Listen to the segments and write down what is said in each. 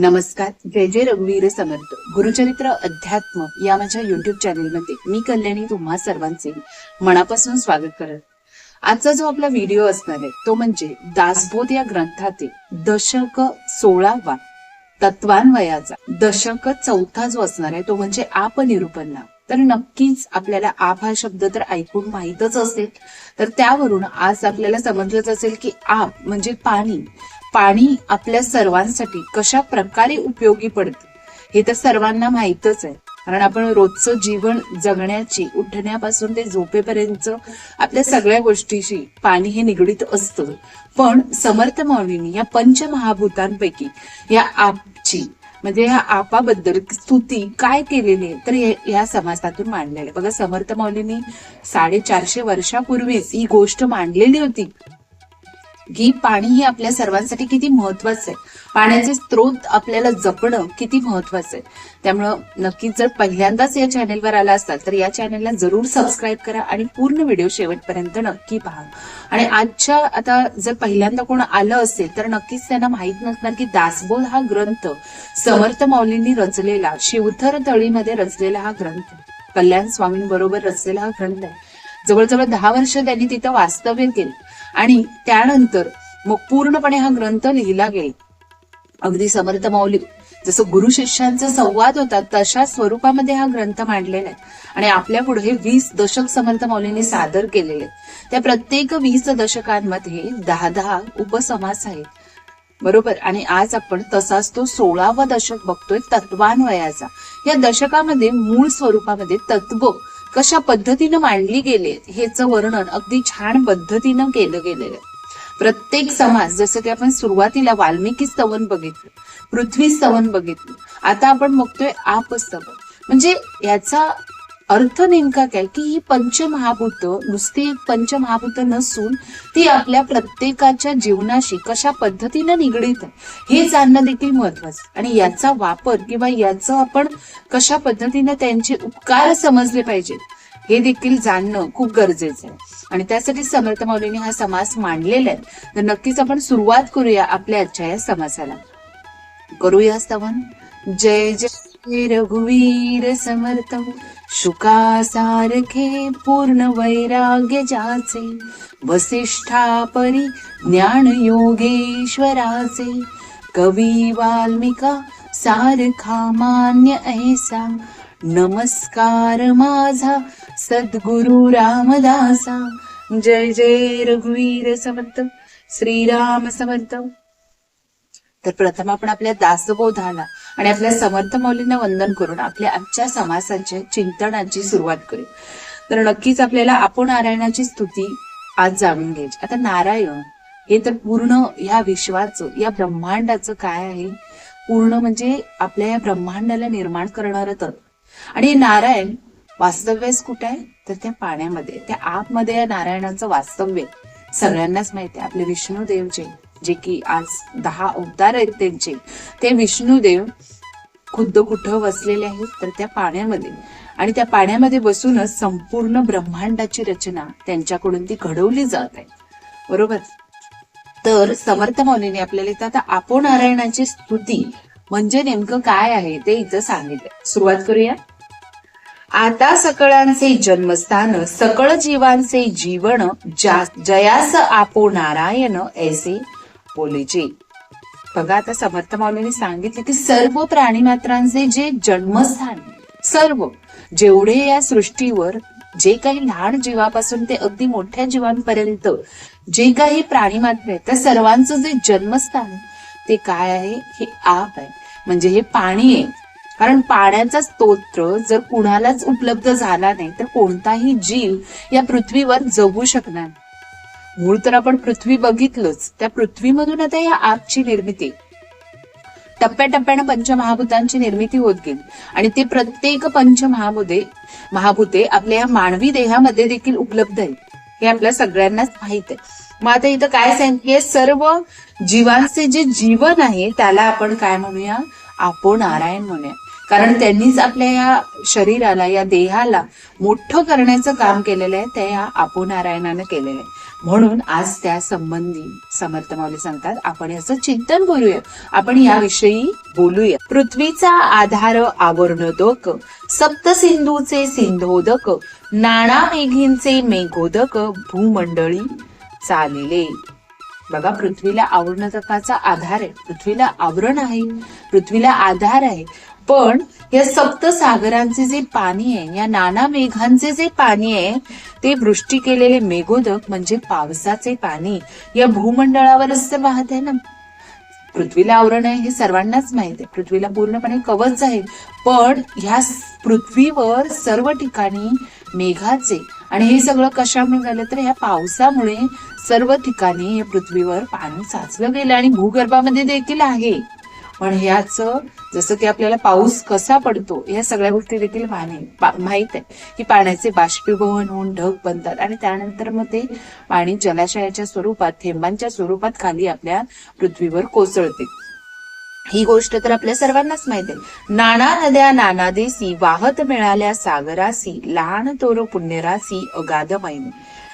नमस्कार. जय जय रघुवीर समर्थ. गुरुचरित्र अध्यात्म या माझ्या युट्यूब चॅनेलमध्ये मी कल्याणी तुम्हा सर्वांचे मनापासून स्वागत करत. आजचा जो आपला व्हिडिओ असणार आहे तो म्हणजे दासबोध या ग्रंथातील दशक सोळावा तत्वान्वयाचा. दशक चौथा जो असणार आहे तो म्हणजे आपनिरूपणा तर नक्कीच आपल्याला आप हा शब्द तर ऐकून माहीतच असेल. तर त्यावरून आज आपल्याला समजलंच असेल की आप म्हणजे पाणी. पाणी आपल्या सर्वांसाठी कशा प्रकारे उपयोगी पडते? हे तर सर्वांना माहीतच आहे. कारण आपण रोजचं जीवन जगण्याची उठण्यापासून ते झोपेपर्यंत आपल्या सगळ्या गोष्टीशी पाणी हे निगडीत असतं. पण समर्थ माऊलींनी या पंचमहाभूतांपैकी या आपची म्हणजे ह्या आपाबद्दल स्तुती काय केलेली आहे? तर या समाजातून मांडलेली बघा समर्थ माऊलींनी साडेचारशे वर्षापूर्वीच ही गोष्ट मांडलेली होती. की पाणी हे आपल्या सर्वांसाठी किती महत्वाचं आहे. पाण्याचे स्त्रोत आपल्याला जपणं किती महत्वाचं आहे. त्यामुळं नक्कीच जर पहिल्यांदाच या चॅनेलवर आला असाल तर या चॅनेलला जरूर सबस्क्राईब करा आणि पूर्ण व्हिडिओ शेवटपर्यंत नक्की पहा. आणि आजच्या आता जर पहिल्यांदा कोण आलं असेल तर नक्कीच त्यांना माहीत नसणार की दासबोध हा ग्रंथ समर्थ माऊलींनी रचलेला शिवथर तळीमध्ये रचलेला हा ग्रंथ कल्याण स्वामींबरोबर रचलेला हा ग्रंथ आहे. जवळजवळ दहा वर्ष त्यांनी तिथं वास्तव्य केलं. आणि त्यानंतर मग पूर्णपणे हा ग्रंथ लिहिला गेला. अगदी समर्थ माऊली जसं गुरु शिष्यांचा संवाद होता तशा स्वरूपामध्ये हा ग्रंथ मांडलेला आहे. आणि आपल्या पुढे वीस दशक समर्थ माऊलींनी सादर केलेले त्या प्रत्येक वीस दशकांमध्ये दहा दहा उपसमास आहेत. बरोबर? आणि आज आपण तसाच तो सोळावा दशक बघतोय तत्वान्वयाचा. या दशकामध्ये मूळ स्वरूपामध्ये तत्व कशा पद्धतीनं मांडली गेले हेच वर्णन अगदी छान पद्धतीनं केलं गेलेलं आहे. प्रत्येक समाज जसं की आपण सुरुवातीला वाल्मिकी स्तवन बघितलं पृथ्वी स्तवन बघितलं आता आपण बघतोय आपस्तवन म्हणजे याचा अर्थ नेमका काय? की ही पंचमहाभूत नुसती एक पंचमहाभूत नसून ती आपल्या प्रत्येकाच्या जीवनाशी कशा पद्धतीनं निगडीत आहे? हे जाणणं देखील महत्वाचं. आणि याचा वापर किंवा याचं आपण कशा पद्धतीनं त्यांचे उपकार समजले पाहिजेत हे देखील जाणणं खूप गरजेचं आहे. आणि त्यासाठी समर्थ माऊलीने हा समास मांडलेला आहे. तर नक्कीच आपण सुरुवात करूया आपल्या आजच्या या समासाला. करूया स्तवन. जय जय. रघुवीर समर्थ शुका सारखे पूर्ण वैराग्य जाचे वसिष्ठा परी ज्ञान योगेश्वराचे कवी वाल्मिका सारखा मान्य ऐसा नमस्कार माझा सद्गुरु रामदासा जय जय रघुवीर समर्थ श्रीराम समर्थ. तर प्रथम आपण आपल्या दासबोधाला आणि आपल्या समर्थ मौलींना वंदन करून आपल्या आजच्या समासाच्या चिंतनाची सुरुवात करू. तर नक्कीच आपल्याला आपण नारायणाची स्तुती आज जाणून घ्यायची. आता नारायण हे तर पूर्ण या विश्वाचं या ब्रह्मांडाचं काय आहे? पूर्ण म्हणजे आपल्या या ब्रह्मांडाला निर्माण करणारं तत्व. आणि हे नारायण वास्तव्यच कुठे आहे? तर त्या पाण्यामध्ये त्या आतमध्ये या नारायणाचं वास्तव्य. सगळ्यांनाच माहिती आहे. आपले विष्णू देवजी जे की आज दहा अवतार आहेत त्यांचे. ते विष्णुदेव खुद्द कुठं वसलेले आहेत तर त्या पाण्यामध्ये. आणि त्या पाण्यामध्ये बसूनच संपूर्ण ब्रह्मांडाची रचना त्यांच्याकडून ती घडवली जात आहे. बरोबर? तर समर्थ मौलीने आपल्याला इथं आता आपो नारायणाची स्तुती म्हणजे नेमकं काय आहे ते इथं सांगितलंय. सुरुवात करूया. आता सकळांचे जन्मस्थान सकळ जीवांचे जीवन जयास आपो नारायण ऐसे बोलेजी. बघा आता समर्थ माऊलीने सांगितले की सर्व प्राणी मात्रांचे जे जन्मस्थान सर्व जेवढे या सृष्टीवर जे काही लहान जीवापासून ते अगदी मोठ्या जीवांपर्यंत जे काही प्राणी मात्र आहेत त्या सर्वांचं जे जन्मस्थान ते काय आहे? हे आप आहे. म्हणजे हे पाणी आहे. कारण पाण्याचा स्तोत्र जर कुणालाच उपलब्ध झाला नाही तर कोणताही जीव या पृथ्वीवर जगू शकणार नाही. मूळ तर आपण पृथ्वी बघितलंच. त्या पृथ्वीमधून आता या आपची निर्मिती. टप्प्याटप्प्यानं पंचमहाभूतांची निर्मिती होत गेली. आणि ते प्रत्येक पंचमहाभूते महाभूते आपल्या या मानवी देहामध्ये देखील उपलब्ध आहे हे आपल्या सगळ्यांनाच माहीत आहे. मग आता इथं काय सांगितले सर्व जीवांचे जे जीवन आहे त्याला आपण काय म्हणूया? आपो नारायण म्हणूया. कारण त्यांनीच आपल्या या शरीराला या देहाला मोठं करण्याचं काम केलेलं आहे ते या आपो नारायणानं केलेलं आहे. म्हणून आज त्या संबंधी समर्थ माऊली सांगतात आपण याचं चिंतन करूया. आपण याविषयी बोलूया. पृथ्वीचा आधार आवरणोदक सप्तसिंधूचे सिंधोदक नाना मेघींचे मेघोदक भूमंडळी चालिले. बघा पृथ्वीला आवरणोदकाचा आधार आहे. पृथ्वीला आवरण आहे. पृथ्वीला आधार आहे. पण या सप्त सागरांचे जे पाणी आहे या नाना मेघांचे जे पाणी आहे ते वृष्टी केलेले मेघोदक म्हणजे पावसाचे पाणी. या भूमंडळावरच ते वाहत आहे ना. पृथ्वीला आवरण आहे हे सर्वांनाच माहीत आहे. पृथ्वीला पूर्णपणे कवच आहे. पण ह्या पृथ्वीवर सर्व ठिकाणी मेघाचे आणि हे सगळं कशामुळे झालं? तर ह्या पावसामुळे सर्व ठिकाणी या पृथ्वीवर पाणी साचलं गेलं आणि भूगर्भामध्ये देखील आहे. पण ह्याच जसं की आपल्याला पाऊस कसा पडतो या सगळ्या गोष्टी देखील माहीत माहीत आहे की पाण्याचे बाष्पीभवन होऊन ढग बनतात आणि त्यानंतर मग ते पाणी जलाशयाच्या स्वरूपात थेंबांच्या स्वरूपात खाली आपल्या पृथ्वीवर कोसळते. ही गोष्ट तर आपल्या सर्वांनाच माहिती आहे. नाना नद्या नाना देसी वाहत मिळाल्या सागरासी लहान तोर पुण्यरासी अगाध मैनी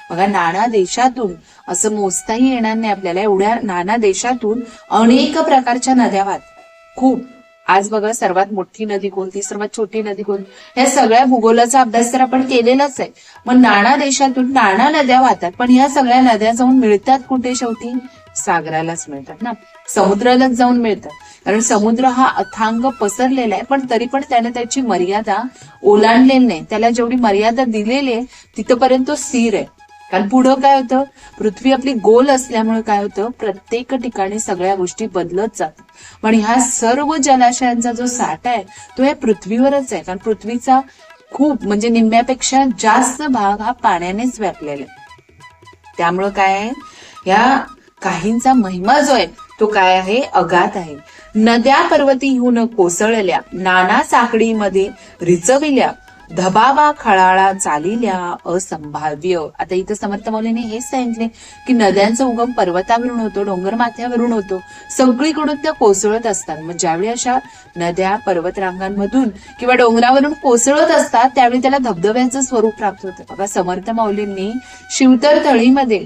बघा नाना देशातून असं मोजताही येणार नाही आपल्याला. एवढ्या नाना देशातून अनेक प्रकारच्या नद्या वाहतात. खूप. आज बघा सर्वात मोठी नदी कोणती? सर्वात छोटी नदी कोणती? या सगळ्या भूगोलाचा अभ्यास तर आपण केलेलाच आहे. मग नाना देशातून नाना नद्या वाहतात पण या सगळ्या नद्या जाऊन मिळतात कुठे शेवटी? सागरालाच मिळतात ना. समुद्रालाच जाऊन मिळतात. कारण समुद्र हा अथांग पसरलेला आहे पण तरी पण त्याने त्याची मर्यादा ओलांडलेली नाही. त्याला जेवढी मर्यादा दिलेली आहे तिथपर्यंत तो स्थिर आहे. कारण पुढं काय होतं? पृथ्वी आपली गोल असल्यामुळे काय होतं? प्रत्येक ठिकाणी सगळ्या गोष्टी बदलत जातात. पण ह्या सर्व जलाशयांचा जो साठा आहे तो या पृथ्वीवरच आहे. कारण पृथ्वीचा खूप म्हणजे निम्म्यापेक्षा जास्त भाग हा पाण्यानेच व्यापलेला आहे. त्यामुळं काय आहे? या काहींचा महिमा जो आहे तो काय आहे? अगात आहे. नद्या पर्वतीहून कोसळल्या नाना साखळीमध्ये रिचविल्या धबावा खळाळा चालिल्या असंभाव्य. आता इथं समर्थ मौलीने हेच सांगितले की नद्यांचा उगम पर्वतावरून होतो डोंगर माथ्यावरून होतो. सगळीकडून त्या कोसळत असतात. मग ज्यावेळी अशा नद्या पर्वतरांगांमधून किंवा डोंगरावरून कोसळत असतात त्यावेळी त्याला धबधब्याचं स्वरूप प्राप्त होतं. बघा समर्थ माऊलींनी शिवतर तळीमध्ये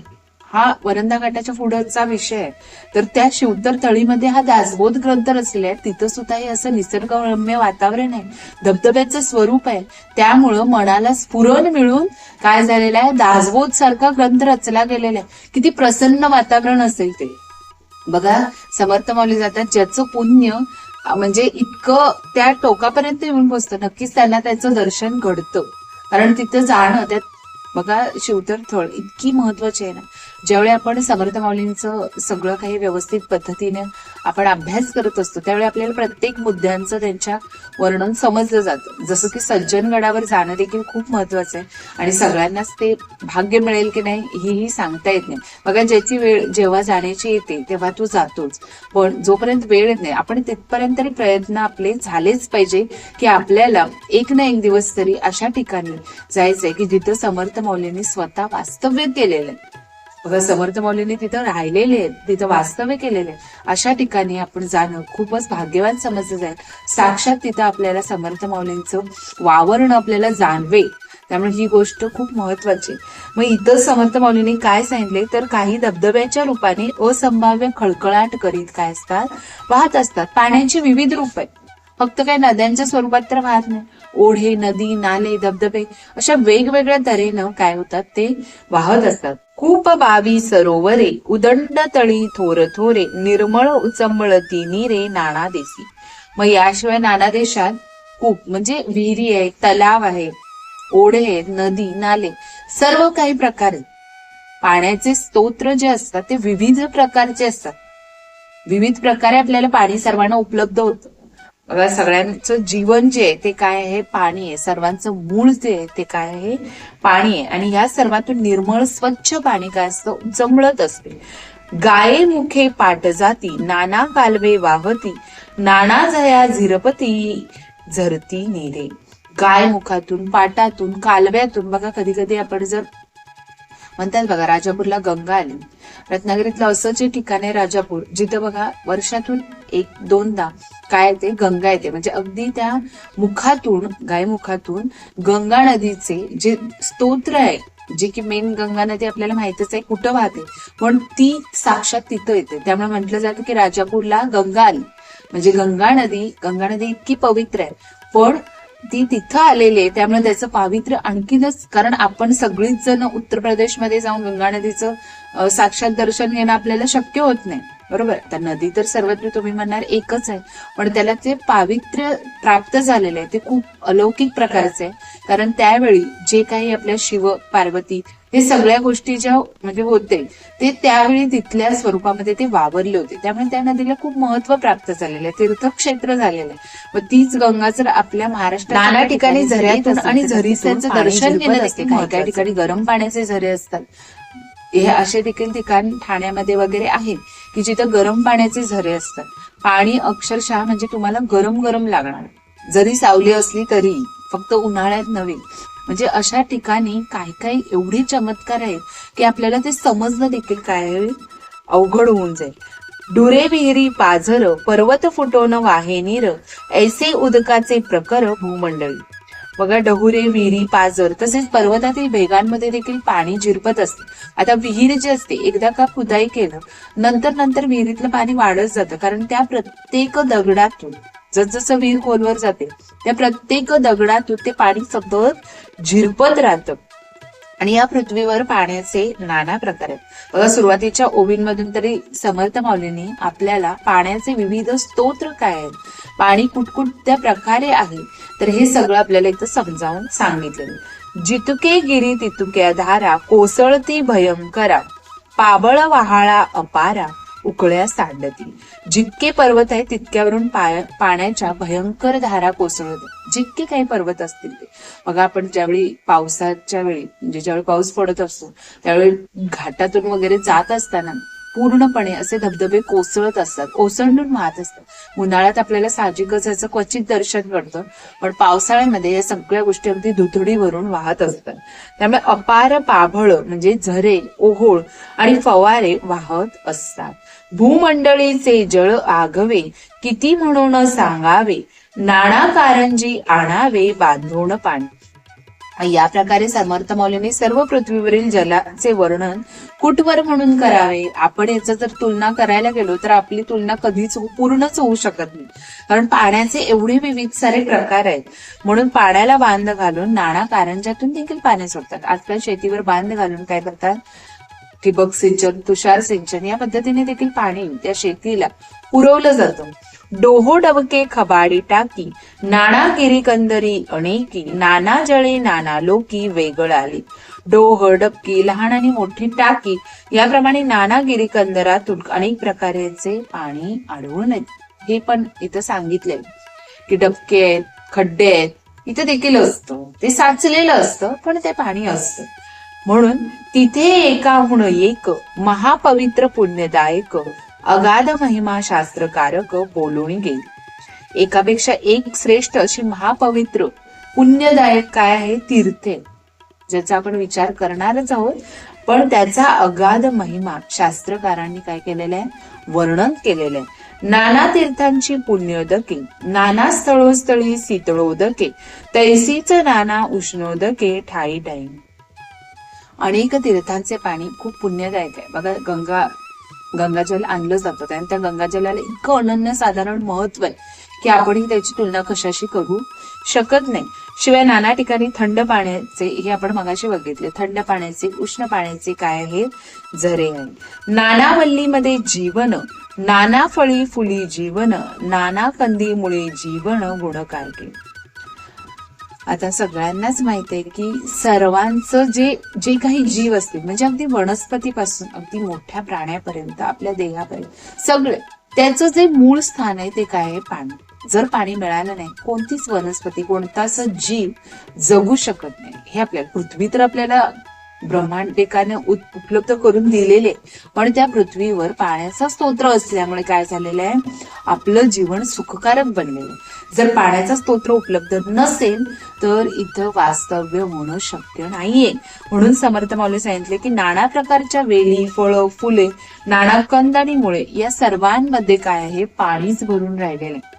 हा वरंदा घाटाच्या पुढचा विषय आहे. तर त्या शिवतर तळीमध्ये हा दासबोध ग्रंथ रचले तिथं सुद्धा हे असं निसर्गरम्य वातावरण आहे. धबधब्याचं स्वरूप आहे. त्यामुळं मनाला स्फुरण मिळून काय झालेलं आहे? दासबोध सारखा ग्रंथ रचला गेलेला आहे. किती प्रसन्न वातावरण असेल ते. बघा समर्थ मावले जातात. ज्याचं पुण्य म्हणजे इतकं त्या टोकापर्यंत येऊन पोचतं नक्कीच त्यांना त्याचं दर्शन घडतं. कारण तिथं जाणं त्यात बघा शिवतर थळ इतकी महत्वाची आहे ना. ज्यावेळी आपण समर्थ माऊलींचं सगळं काही व्यवस्थित पद्धतीने आपण अभ्यास करत असतो त्यावेळी आपल्याला प्रत्येक मुद्द्यांचं त्यांच्या वर्णन समजलं जातं. जसं की सज्जनगडावर जाणं देखील खूप महत्वाचं आहे आणि सगळ्यांनाच ते भाग्य मिळेल की नाही हेही सांगता येत नाही. बघा ज्याची वेळ जेव्हा जाण्याची येते तेव्हा तू जातोच. पण जोपर्यंत वेळ येत नाही आपण तिथपर्यंत तरी प्रयत्न आपले झालेच पाहिजे की आपल्याला एक ना एक दिवस तरी अशा ठिकाणी जायचंय की जिथं समर्थ मौल्यांनी स्वतः वास्तव्य केलेलं आहे. बघा समर्थ मौलीने तिथं राहिलेले आहेत. तिथं वास्तव्य केलेले अशा ठिकाणी आपण जाणं खूपच भाग्यवान समजलं जाईल. साक्षात तिथं आपल्याला समर्थ मौलींचं वावरण आपल्याला जाणवे त्यामुळे ही गोष्ट खूप महत्वाची. मग इतर समर्थ मौलीने काय सांगितले तर काही धबधब्याच्या रूपाने असंभाव्य खळखळाट करीत काय असतात? वाहत असतात. पाण्याची विविध रूप आहेत. फक्त काय नद्यांच्या स्वरूपात तर वाहत नाही. ओढे नदी नाले धबधबे अशा वेगवेगळ्या तऱ्हेनं काय होतात ते वाहत असतात. खूप बावी सरोवरे उदंड तळी थोर थोरे निर्मळ उचंबळती नीरे नाना देसी. मग याशिवाय नाना देशात खूप म्हणजे विहिरी आहे तलाव आहे ओढे आहेत नदी नाले सर्व काही प्रकार आहेत. पाण्याचे स्तोत्र जे असतात ते विविध प्रकारचे असतात. विविध प्रकारे आपल्याला पाणी सर्वांना उपलब्ध होतं. बघा सगळ्यांचं जीवन जे आहे ते काय आहे? पाणी आहे. सर्वांचं मूळ जे आहे ते काय आहे? पाणी आहे. आणि या सर्वातून निर्मळ स्वच्छ पाणी काय असतं? जमळत असते. गाये मुखे पाट जाती नाना कालवे वाहती नाना झया झिरपती झरती नेरे. गाय मुखातून पाटातून कालव्यातून बघा कधी कधी आपण जर म्हणतात बघा राजापूरला गंगा आली. रत्नागिरीतलं असं जे ठिकाण आहे राजापूर. जिथं बघा वर्षातून एक दोनदा काय येते? गंगा येते. म्हणजे अगदी त्या मुखातून गायमुखातून गंगा नदीचे जे स्तोत्र आहे जे की मेन गंगा नदी आपल्याला माहितीच आहे कुठं वाहते? पण ती साक्षात तिथं येते. त्यामुळे म्हटलं जातं की राजापूरला गंगा आली. म्हणजे गंगा नदी गंगा नदी इतकी पवित्र आहे. पण ती तिथं आलेली आहे. त्यामुळे त्याचं पावित्र्य आणखीनच कारण आपण सगळीच जण उत्तर प्रदेशमध्ये जाऊन गंगा नदीचं साक्षात दर्शन घेणं आपल्याला शक्य होत नाही. बरोबर? तर नदी तर सर्वत्र तुम्ही म्हणणार एकच आहे. पण त्याला ते पावित्र्य प्राप्त झालेलं आहे ते खूप अलौकिक प्रकारचे आहे. कारण त्यावेळी जे काही आपल्या शिव पार्वती हे सगळ्या गोष्टी ज्या म्हणजे होते ते त्यावेळी तिथल्या स्वरूपामध्ये ते वावरले होते. त्यामुळे त्या नदीला खूप महत्त्व प्राप्त झालेलं आहे. तीर्थक्षेत्र झालेलं आहे. व तीच गंगा जर आपल्या महाराष्ट्रात नाना ठिकाणी झऱ्यातून आणि झरीचं दर्शन घेणं देखील काही काही ठिकाणी गरम पाण्याचे झरे असतात. हे असे देखील ठिकाण ठाण्यामध्ये वगैरे आहेत की जिथं गरम पाण्याचे झरे असतात. पाणी अक्षरशः म्हणजे तुम्हाला गरम गरम लागणार. जरी सावली असली तरी. फक्त उन्हाळ्यात नव्हे. म्हणजे अशा ठिकाणी काही काही एवढे चमत्कार आहेत की आपल्याला ते समजणं देखील काय अवघड होऊन जाईल. डुरे विहिरी पाझर पर्वत फुटवणं वाहेनीर ऐसे उदकाचे प्रकर भूमंडळी. बघा डहुरे विहिरी पाझर तसेच पर्वतातील भेगांमध्ये देखील पाणी झिरपत असते. आता विहीर जी असते एकदा का खुदाई केलं नंतर नंतर विहिरीतलं पाणी वाढत जातं कारण त्या प्रत्येक दगडातून जसजसं विहीर खोलवर जाते त्या प्रत्येक दगडातून ते पाणी सतत झिरपत राहतं. आणि या पृथ्वीवर पाण्याचे नाना प्रकार आहेत. बघा सुरुवातीच्या ओवींमधून तरी समर्थ माऊलींनी आपल्याला पाण्याचे विविध स्तोत्र काय आहेत? पाणी कुठकुठत्या प्रकारे आहे. तर हे सगळं आपल्याला इथं समजावून सांगितलेलं जितके गिरी तितुक्या धारा कोसळती भयंकरा पाबळ वहाळा अपारा. उकळ्या सांडती जितके पर्वत आहे तितक्यावरून पाय- पाण्याच्या भयंकर धारा कोसळत जितके काही पर्वत असतील ते. बघा आपण ज्यावेळी पावसाच्या वेळी म्हणजे ज्यावेळी पाऊस पडत असतो त्यावेळी घाटातून वगैरे जात असताना पूर्णपणे असे धबधबे कोसळत असतात ओसंडून वाहत असतात. उन्हाळ्यात आपल्याला साहजिकच याचं क्वचित दर्शन घडतं पण पावसाळ्यामध्ये या सगळ्या गोष्टी अगदी धुथडी वाहत असतात. त्यामुळे अपार पाभळ म्हणजे झरे ओहोळ आणि फवारे वाहत असतात. भूमंडळीचे जळ आगवे किती म्हणून सांगावे? नाणा कारंजी आणावे बांधून पाणी. या प्रकारे समर्थ मौलीने सर्व पृथ्वीवरील जलाचे वर्णन कुटवर म्हणून करावे? आपण याचा जर तुलना करायला गेलो तर आपली तुलना कधीच पूर्णच होऊ शकत नाही. कारण पाण्याचे एवढे विविध सारे प्रकार आहेत. म्हणून पाण्याला बांध घालून नाना कारंजातून देखील पाणी सोडतात. आजकाल शेतीवर बांध घालून काय करतात? ठिबक सिंचन तुषार सिंचन या पद्धतीने देखील पाणी त्या शेतीला पुरवलं जातं. डोहो डबके खबाडी टाकी नाना गिरीकंदरी अनेकी नाना जळे नाना लोकी वेगळाली डोह डबकी लहान आणि मोठी टाकी याप्रमाणे नाना गिरीकंदरातून अनेक प्रकारचे पाणी आढळून येते हे पण इथं सांगितले की डबके आहेत खड्डे आहेत इथं देखील असतं. ते साचलेलं असतं पण ते पाणी असतं. म्हणून तिथे एकाहून एक महापवित्र पुण्यदायक अगाध महिमा शास्त्रकारक बोलून गेली. एकापेक्षा एक श्रेष्ठ अशी महापवित्र पुण्यदायक काय आहे तीर्थे? ज्याचा आपण विचार करणारच आहोत. पण त्याचा अगाध महिमा शास्त्रकारांनी काय केलेला आहे? वर्णन केलेलं आहे. नाना तीर्थांची पुण्योदके नाना स्थळोस्थळी शीतळोदके तैसीच नाना उष्णोदके ठाई ठाई. अनेक तीर्थांचे पाणी खूप पुण्यदायक आहे. बघा गंगा गंगाजल आणलं जातं आणि त्या गंगाजलाला इतकं अनन्य साधारण महत्त्व आहे की आपणही त्याची तुलना कशाशी करू शकत नाही. शिवाय नाना ठिकाणी थंड पाण्याचे हे आपण मगाशी बघितले थंड पाण्याचे उष्ण पाण्याचे काय हे झरे नानावल्लीमध्ये जीवन नाना फळी फुली जीवन नाना कंदी मुळे जीवन गुणकारके आता सगळ्यांनाच माहिती आहे की सर्वांचं जे जे काही जीव असतील म्हणजे अगदी वनस्पतीपासून अगदी मोठ्या प्राण्यापर्यंत आपल्या देहापर्यंत सगळे त्याचं जे मूळ स्थान आहे ते काय आहे? पाणी. जर पाणी मिळालं नाही कोणतीच वनस्पती कोणताच जीव जगू शकत नाही. हे आपल्याला पृथ्वी तर आपल्याला ब्रह्मांडिकाने उपलब्ध करून दिलेले. पण त्या पृथ्वीवर पाण्याचा स्तोत्र असल्यामुळे काय झालेलं आहे? आपलं जीवन सुखकारक बनलेलं. जर पाण्याचा स्तोत्र उपलब्ध नसेल तर इथं वास्तव्य होणं शक्य नाहीये. म्हणून समर्थ माऊली सांगितले की नाना प्रकारच्या वेली फळं फुले नाना कंदाणीमुळे या सर्वांमध्ये काय आहे? पाणीच भरून राहिलेलं आहे.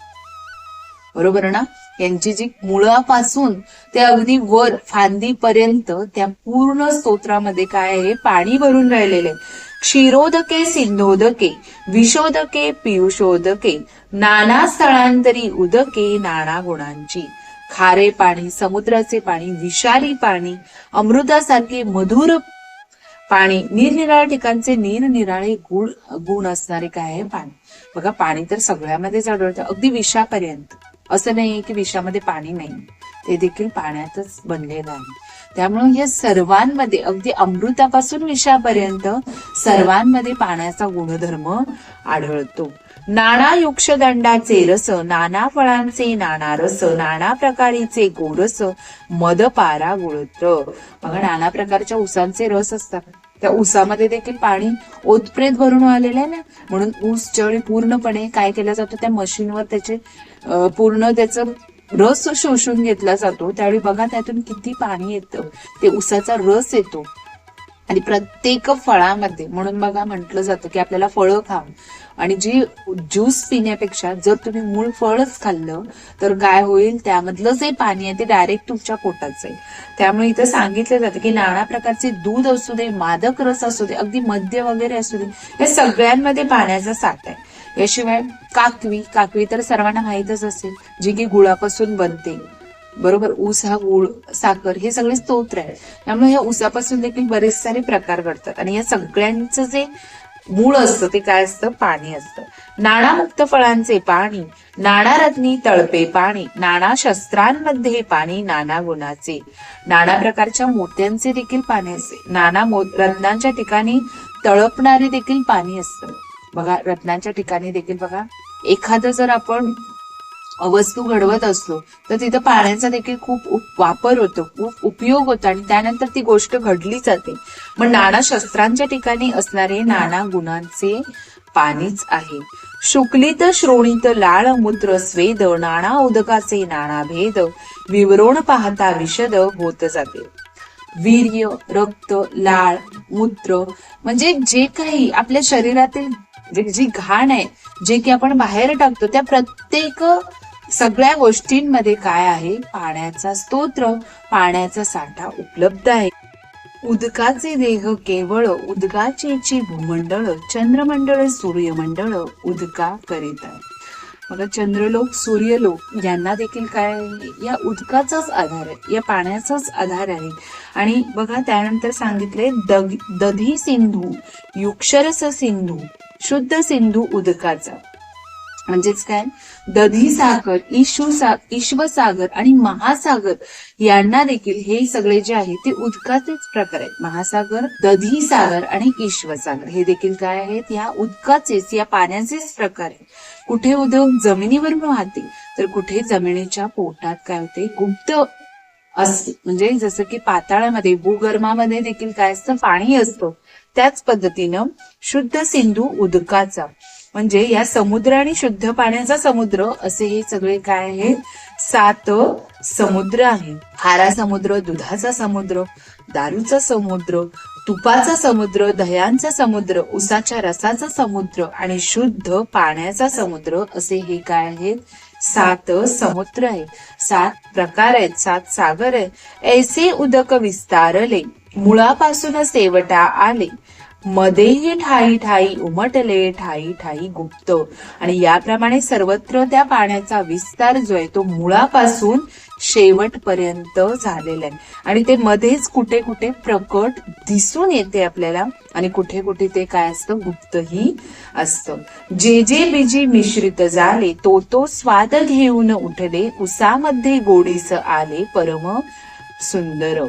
बरोबर ना? यांची जी मुळापासून ते अगदी वर फांदीपर्यंत त्या पूर्ण स्तोत्रामध्ये काय आहे पाणी भरून राहिलेले क्षीरोदके सिंधोदके विशोदके पियुषोदके नाना स्थळांतरी उदके नाना गुणांची. खारे पाणी समुद्राचे पाणी विषारी पाणी अमृतासारखे मधुर पाणी निरनिराळ्या ठिकाणचे निरनिराळे गुण गुण असणारे काय आहे? पाणी. बघा पाणी तर सगळ्यामध्येच आढळतं अगदी विषापर्यंत. असं नाही की विषामध्ये पाणी नाही. ते देखील पाण्यातच बनलेलं आहे. त्यामुळे या सर्वांमध्ये अगदी अमृतापासून विषापर्यंत सर्वांमध्ये पाण्याचा गुणधर्म आढळतो. नाना युक्षदंडाचे रस नाना फळांचे नाना रस नाना प्रकारीचे गोरस मदपारा गुळत्र बघा नाना प्रकारच्या उसांचे रस असतात. त्या ऊसामध्ये देखील पाणी ओतप्रेत भरून आलेलं आहे ना? म्हणून ऊस ज्यावेळी पूर्णपणे काय केला जातो त्या मशीनवर त्याचे पूर्ण त्याचं रस शोषून घेतला जातो. त्यावेळी बघा त्यातून किती पाणी येतं. ते ऊसाचा रस येतो. आणि प्रत्येक फळामध्ये म्हणून बघा म्हटलं जातं की आपल्याला फळं खावं. आणि जी ज्यूस पिण्यापेक्षा जर तुम्ही मूळ फळच खाल्लं तर काय होईल? त्यामधलं जे पाणी आहे ते डायरेक्ट तुमच्या पोटात जाईल. त्यामुळे इथं सांगितलं जातं की नाना प्रकारचे दूध असू दे मादक रस असू दे अगदी मद्य वगैरे असू दे या सगळ्यांमध्ये पाण्याचा साठा आहे. याशिवाय काकवी काकवी तर सर्वांना माहीतच असेल जी की गुळापासून बनते. बरोबर? ऊस हा गुळ साखर हे सगळे स्तोत्र आहेत. त्यामुळे या ऊसापासून देखील बरेच सारे प्रकार घडतात. आणि या सगळ्यांचं जे मूळ असतं ते काय असतं? पाणी असतं. नाणामुक्त फळांचे पाणी नाना रत्नी तळपे पाणी नाना शस्त्रांमध्ये पाणी नाना गुणाचे. नाना प्रकारच्या मोत्यांचे देखील पाणी असते. नाना मो- रत्नांच्या ठिकाणी तळपणारे देखील पाणी असतं. बघा रत्नांच्या ठिकाणी देखील बघा. एखादं जर आपण वस्तू घडवत असतो तर तिथं पाण्याचा देखील खूप उप- वापर होतो खूप उपयोग होतो आणि त्यानंतर ती गोष्ट घडली जाते. मग नाना शस्त्रांच्या ठिकाणी असणारे नाना गुणांचे पाणीच आहे. शुक्लित श्रोणीत लाळ मूत्र स्वेद नाना उदकाचे नाना भेद विवरण पाहता विशद होत जाते. वीर्य रक्त लाळ मूत्र म्हणजे जे काही आपल्या शरीरातील जी घाण आहे जे की आपण बाहेर टाकतो त्या प्रत्येक सगळ्या गोष्टींमध्ये काय आहे? पाण्याचा स्तोत्र पाण्याचा साठा उपलब्ध आहे. उदकाचे देह केवळ उदकाचेची भूमंडळ चंद्रमंडळ सूर्यमंडळ उदका करीत आहे मग चंद्रलोक सूर्यलोक यांना देखील काय? या उदकाचाच आधार आहे या पाण्याचाच आधार आहे. आणि बघा त्यानंतर सांगितले दधी सिंधू युक्षरस सिंधू शुद्ध सिंधू उदकाचा. म्हणजेच काय? दधी सागर ईश्वसागर आणि महासागर यांना देखील हे सगळे जे आहे ते उदकाचेच प्रकार आहेत. महासागर दधी सागर आणि ईश्वसागर. हे देखील काय आहेत? या उदकाचेच या पाण्याचेच प्रकार आहेत. कुठे उदक जमिनीवरून वाहते? तर कुठे जमिनीच्या पोटात काय होते? गुप्त असते. म्हणजे जसं की पाताळामध्ये भूगर्भामध्ये देखील काय असतं? पाणी असतं. त्याच पद्धतीनं शुद्ध सिंधू उदकाचा. म्हणजे या समुद्र आणि शुद्ध पाण्याचा समुद्र असे हे सगळे काय आहेत? सात समुद्र आहे खारा समुद्र दुधाचा समुद्र दारूचा समुद्र तुपाचा समुद्र दह्यांचा समुद्र उसाच्या रसाचा समुद्र आणि शुद्ध पाण्याचा समुद्र असे हे काय आहेत? सात समुद्र आहेत. सात प्रकार आहेत. सात सागर आहेत. ऐसे उदक विस्तारले. मुळापासून सेवटा आले. मध्येही ठाई ठाई उमटले ठाई ठाई गुप्त. आणि याप्रमाणे सर्वत्र त्या पाण्याचा विस्तार जो आहे तो मुळापासून शेवटपर्यंत झालेला आहे. आणि ते मध्येच कुठे कुठे प्रकट दिसून येते आपल्याला. आणि कुठे कुठे ते काय असतं? गुप्तही असतं. जे जे बीजी मिश्रित झाले तो तो स्वाद घेऊन उठले उसामध्ये गोडीस आले परम सुंदर.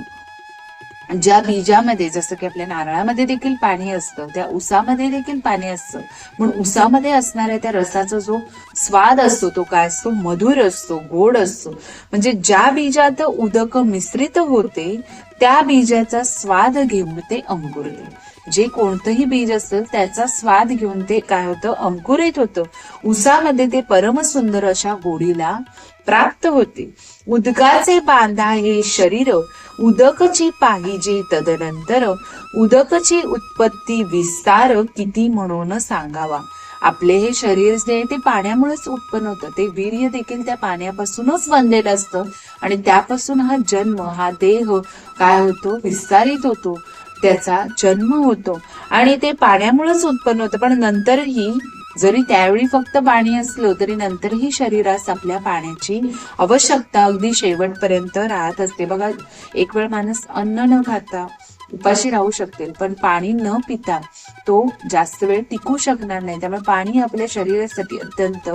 ज्या बीजामध्ये जसं की आपल्या नारळामध्ये देखील पाणी असतं त्या उसामध्ये देखील पाणी असतं. म्हणून उसामध्ये असणाऱ्या त्या रसाचा जो स्वाद असतो तो काय असतो? मधुर असतो गोड असतो. म्हणजे ज्या बीजात उदक मिश्रित होते त्या बीजाचा स्वाद घेऊन ते अंकुरते जे कोणतंही बीज असेल त्याचा स्वाद घेऊन ते काय होतं? अंकुरित होतं. उसामध्ये ते परमसुंदर अशा गोडीला प्राप्त होते उदकाचे बांधा हे शरीर उदकची पाहिजे तदनंतर उदकची उत्पत्ती विस्तार किती म्हणून सांगावा. आपले हे शरीर जे आहे ते पाण्यामुळेच उत्पन्न होतं. ते वीर्य देखील त्या पाण्यापासूनच बनलेलं असतं. आणि त्यापासून हा जन्म हा देह काय होतो? विस्तारित होतो. त्याचा जन्म होतो. आणि ते पाण्यामुळेच उत्पन्न होतं. पण नंतरही जरी त्यावेळी फक्त पाणी असलं तरी नंतरही शरीरास आपल्या पाण्याची आवश्यकता अगदी शेवटपर्यंत राहत असते. बघा एक वेळ माणूस अन्न न खाता उपाशी राहू शकते पण पाणी न पिता तो जास्त वेळ टिकू शकणार नाही. त्यामुळे पाणी आपल्या शरीरासाठी अत्यंत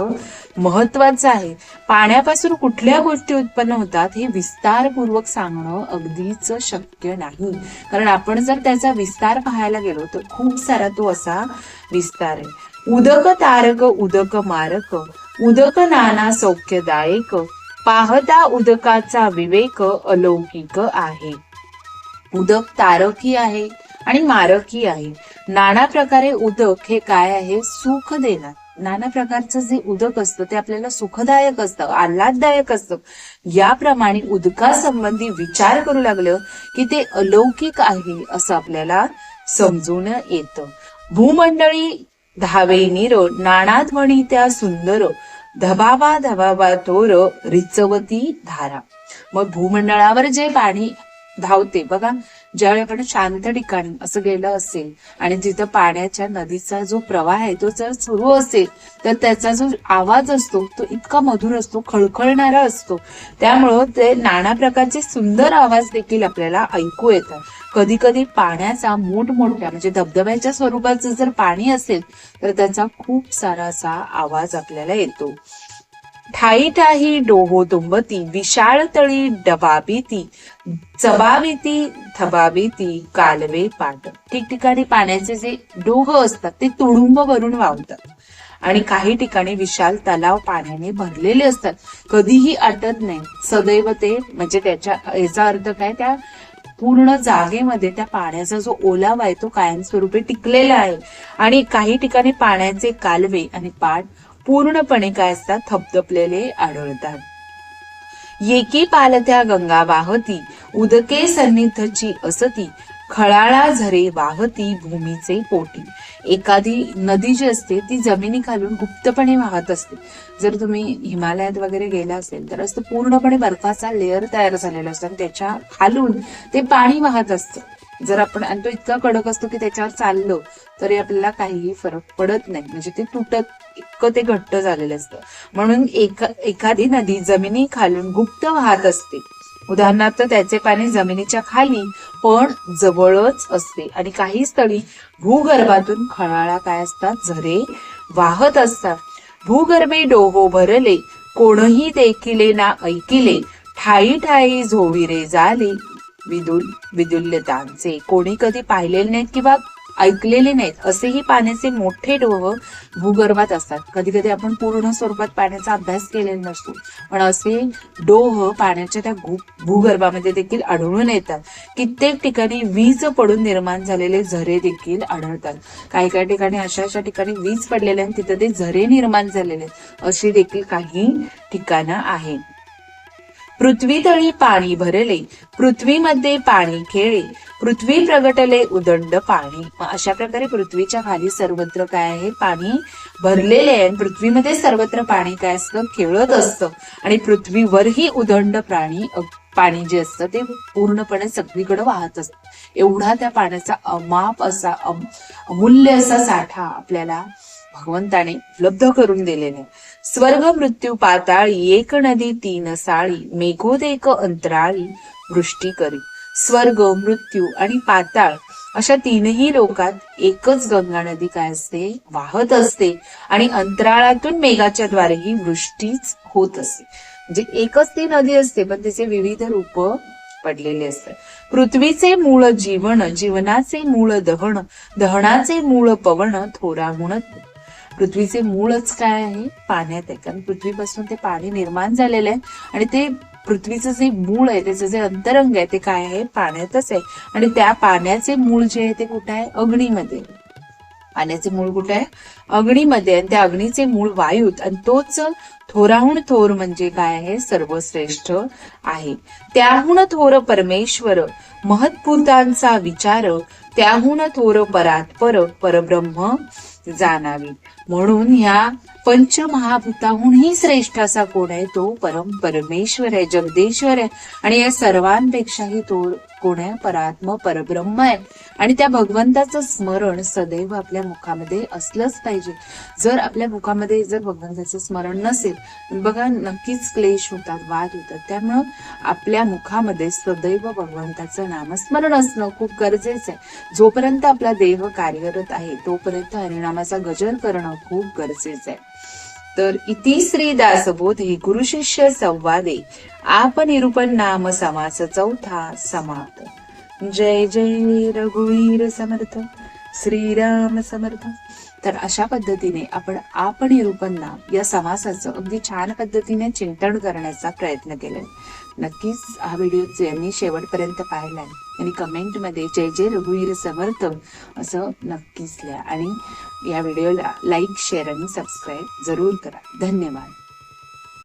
महत्वाचं आहे. पाण्यापासून कुठल्या गोष्टी उत्पन्न होतात हे विस्तारपूर्वक सांगणं अगदीच शक्य नाही. कारण आपण जर त्याचा विस्तार पाहायला गेलो तर खूप सारा तो असा विस्तार आहे. उदक तारक उदक मारक उदक नाना सौख्यदायक पाहता उदकाचा विवेक अलौकिक आहे. उदक तारकी आहे आणि मारकी आहे. नाना प्रकारे उदक हे काय आहे? सुख देणार नाना प्रकारचं जे उदक असतं ते आपल्याला सुखदायक असतं आल्हाददायक असतं. याप्रमाणे उदकासंबंधी विचार करू लागलं की ते अलौकिक आहे असं आपल्याला समजून येतं. भूमंडळी धावे नीर नाणाध्वनी त्या सुंदर धबाबा धबाबा तोर रिचवती धारा. मग भूमंडळावर जे पाणी धावते बघा ज्यावेळी आपण शांत ठिकाणी असं गेलं असेल आणि तिथं पाण्याच्या नदीचा जो प्रवाह आहे तो जर सुरू असेल तर त्याचा जो आवाज असतो तो इतका मधुर असतो खळखळणारा असतो. त्यामुळं ते नाना प्रकारचे सुंदर आवाज देखील आपल्याला ऐकू येतात. कधी कधी पाण्याचा मोठमोठ्या म्हणजे धबधब्याच्या स्वरूपाचं जर पाणी असेल तर त्याचा खूप सारा असा आवाज आपल्याला येतो. ठाई ठाई डोहो तुंबती विशाळ तळी डबाबीती चबाबीती थबाबीती कालवे पाट. ठिकठिकाणी पाण्याचे जे डोह असतात ते तुडुंब भरून वाहतात. आणि काही ठिकाणी विशाल तलाव पाण्याने भरलेले असतात. कधीही आटत नाही. सदैव ते म्हणजे त्याच्या याचा अर्थ काय? त्या पूर्ण जागेमध्ये त्या पाण्याचा जो ओलावा आहे तो कायमस्वरूपी टिकलेला आहे. आणि काही ठिकाणी पाण्याचे कालवे आणि पाट पूर्णपणे काय असतात? थपथपलेले आढळतात. येकी पालत्या गंगा वाहती उदके सन्निधची असती खळाळा झरे वाहती भूमीचे पोटी. एखादी नदी जी असते ती जमिनी खालून गुप्तपणे वाहत असते. जर तुम्ही हिमालयात वगैरे गेला असेल तर असं पूर्णपणे बर्फाचा लेअर तयार झालेला असतो आणि त्याच्या खालून ते पाणी वाहत असतं. जर आपण आणि तो इतका कडक असतो की त्याच्यावर चाललो तरी आपल्याला काहीही फरक पडत नाही. म्हणजे ते तुटत इतकं ते घट्ट झालेलं असतं. म्हणून एका एखादी नदी जमिनी खालून गुप्त वाहत असते. उदाहरणार्थ त्याचे पाणी जमिनीच्या खाली पण जवळच असते. आणि काही स्थळी भूगर्भातून खळाळा काय असतात? झरे वाहत असतात. भूगर्भे डोहो भरले कोणही देखिले ना ऐकिले ठाई ठाई झोविरे झाले विदुल विदुल्यतांचे कोणी कधी पाहिलेले नाहीत किंवा ऐकलेले नाहीत. असेही पाण्याचे मोठे डोह भूगर्भात असतात. कधी कधी आपण पूर्ण स्वरूपात पाण्याचा अभ्यास केलेला नसतो. पण असे डोह पाण्याच्या त्या भू- भूगर्भामध्ये देखील आढळून येतात. कित्येक ठिकाणी वीज पडून निर्माण झालेले झरे देखील आढळतात. काही काही ठिकाणी अशा अशा ठिकाणी वीज पडलेल्या आणि तिथं ते झरे निर्माण झालेले आहेत. अशी देखील काही ठिकाणं आहेत. पृथ्वी तळी पाणी भरले पृथ्वीमध्ये पाणी खेळे पृथ्वी प्रगटले उदंड पाणी. मग अशा प्रकारे पृथ्वीच्या खाली सर्वत्र काय आहे? पाणी भरलेले आहे. पृथ्वीमध्ये सर्वत्र पाणी काय असतं? खेळत असतं. आणि पृथ्वीवरही उदंड प्राणी पाणी जे असतं ते पूर्णपणे सगळीकडे वाहत असतं. एवढा त्या पाण्याचा अमाप असा अमूल्य असा साठा आपल्याला भगवंताने उपलब्ध करून दिलेले आहे. स्वर्ग मृत्यू पाताळी एक नदी तीन साळी मेघोदेक अंतराळी वृष्टी करी. स्वर्ग मृत्यू आणि पाताळ अशा तीनही लोकात एकच गंगा नदी काय असते? वाहत असते आणि अंतराळातून मेघाच्या द्वारे ही वृष्टीच होत असते. म्हणजे एकच ती नदी असते पण तिचे विविध रूप पडलेले असतात. पृथ्वीचे मूळ जीवन जीवनाचे मूळ दहन दहनाचे मूळ पवन थोरा गुण पृथ्वीचे मूळच काय आहे? पाण्यात आहे. कारण पृथ्वीपासून ते पाणी निर्माण झालेलं आहे. आणि ते पृथ्वीचं जे मूळ आहे त्याचं जे अंतरंग आहे ते काय आहे? पाण्यातच आहे. आणि त्या पाण्याचे मूळ जे आहे ते कुठे आहे? अग्नीमध्ये. पाण्याचे मूळ कुठे आहे? अग्नीमध्ये. आणि त्या अग्नीचे मूळ वायूत. आणि तोच थोराहून थोर म्हणजे काय आहे? सर्वश्रेष्ठ आहे. त्याहून थोर परमेश्वर महत्भूतांचा विचार. त्याहून थोर परात्पर परब्रह्म जाणावी. म्हणून या पंचमहाभूताहूनही श्रेष्ठ असा कोण आहे? तो परम परमेश्वर आहे जगदेश्वर आहे. आणि या सर्वांपेक्षाही तो कोण आहे? परात्म परब्रह्म आहे. आणि त्या भगवंताचं स्मरण सदैव आपल्या मुखामध्ये असलंच पाहिजे. जर आपल्या मुखामध्ये जर भगवंताचं स्मरण नसेल बघा नक्कीच क्लेश होतात वाद होतात. त्यामुळं आपल्या मुखामध्ये सदैव भगवंताचं नामस्मरण असणं खूप गरजेचं आहे. जोपर्यंत आपला देह कार्यरत आहे तोपर्यंत हरिनामाचा गजर करणं खूप गरजेचं आहे. तर इति दासबोध हे गुरु शिष्य संवादे. आप निरूपण नाम समास चौथा समाप्त. जय जय रघुवीर समर्थ. श्रीराम समर्थ. तर अशा पद्धतीने आपण आपण निरूपण नाम या समासाचं अगदी छान पद्धतीने चिंतन करण्याचा प्रयत्न केलाय. नक्कीच हा व्हिडिओ ज्यांनी शेवटपर्यंत पाहिलाय आणि कमेंटमध्ये जय जय रघुवीर समर्थ असं नक्कीच लिहा. आणि या व्हिडिओला लाईक शेअर आणि सबस्क्राईब जरूर करा. धन्यवाद.